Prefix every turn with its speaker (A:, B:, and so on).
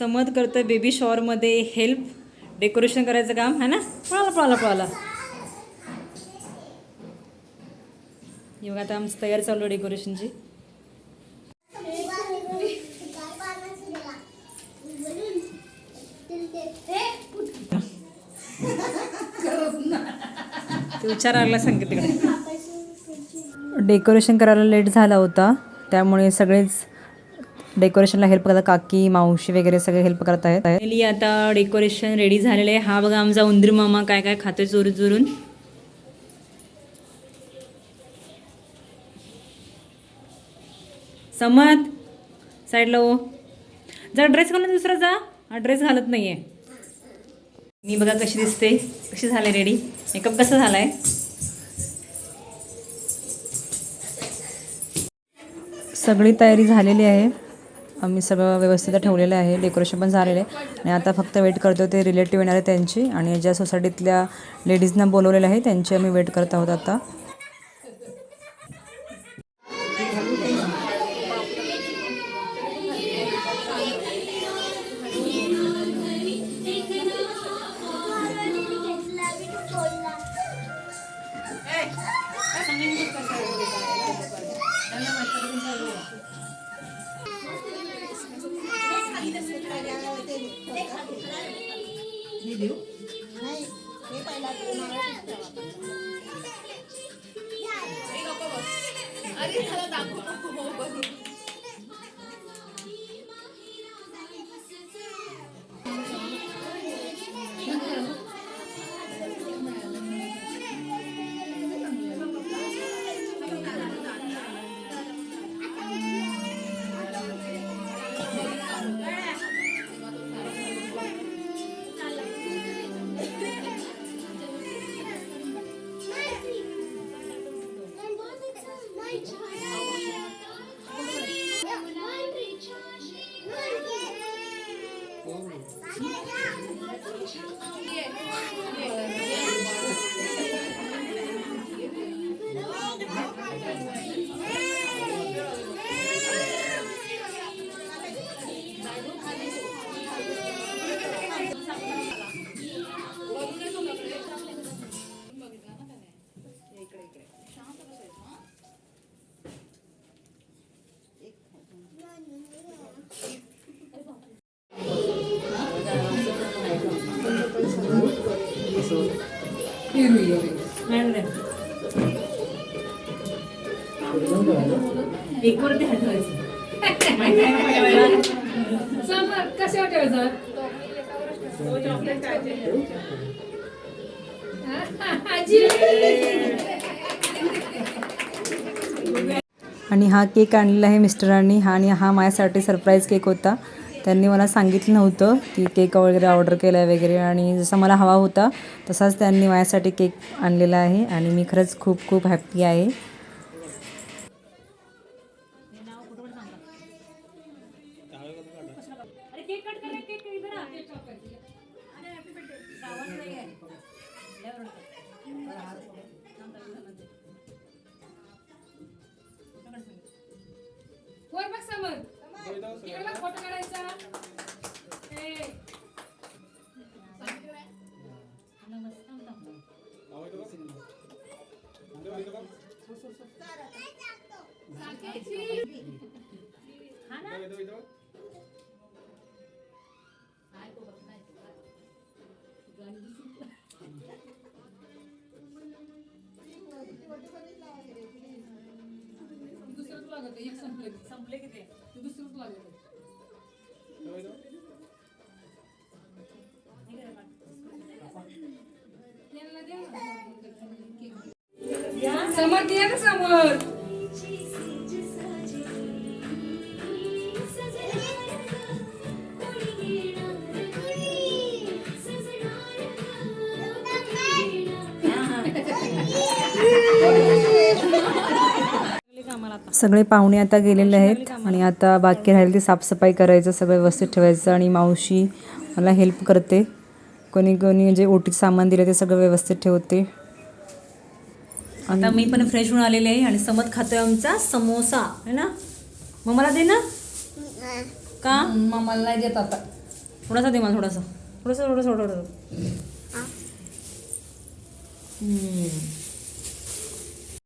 A: समत करतं baby शॉवरमध्ये help decoration करायचं काम है ना? पळाला पळाला पळाला. हे आता आमचं तयार चालू आहे डेकोरेशनची ते विचार लागला तिकडे. डेकोरेशन करायला लेट झाला होता त्यामुळे सगळेच डेकोरेशनला हेल्प करतात. काकी मावशी वगैरे सगळे हेल्प करत आहेत. आता डेकोरेशन रेडी झालेलं आहे. हा बघा आमचा उंदीर मामा काय काय खातोय चोरून चोरून. समत साईडला ओ. जरा ड्रेस घालून दुसरा जा. हा ड्रेस घालत नाहीये. मी बघा कशी दिसते. कशी झाले रेडी मेकअप कसा झालाय? सगळी तयारी झालेली आहे. आम्ही सगळं व्यवस्थित ठेवलेलं आहे. डेकोरेशन पण झालेलं आहे. आणि आता फक्त वेट करतो ते रिलेटिव्ह येणार आहे त्यांची. आणि ज्या सोसायटीतल्या लेडीजना बोलवलेलं आहे त्यांची आम्ही वेट करत आहोत आता. घेऊ अरे दाखव.
B: एक हटवायचं ठेवायचं.
A: आणि हा केक आणलेला आहे मिस्टरांनी. हा आणि हा माझ्यासाठी सरप्राईज केक होता. त्यांनी मला सांगितलं नव्हतं की केक वगैरे ऑर्डर केला आहे वगैरे आणि जसा मला हवा होता तसाच त्यांनी माझ्यासाठी केक आणलेला आहे आणि मी खरंच खूप खूप हॅप्पी आहे.
B: दुसरंच लागत एक संपले संपले की ते दुसरंच लागत त्यांना द्या समर्थ समोर ना समर्थ
A: सगळे पाहुणे आता गेलेले आहेत आणि आता बाकी राहील ते साफसफाई करायचं सगळं व्यवस्थित ठेवायचं आणि मावशी मला हेल्प करते. कोणी कोणी म्हणजे ओटीचं सामान दिलं ते सगळं व्यवस्थित ठेवते. आता मी पण फ्रेश होऊन आलेले आहे आणि समत खातोय आमचा समोसा है ना? मग मला दे ना. का?
B: मामाला नाही देत आता.
A: थोडासा दे मला थोडासा. थोडंसं थोडंसं थोडंसं. हम्म.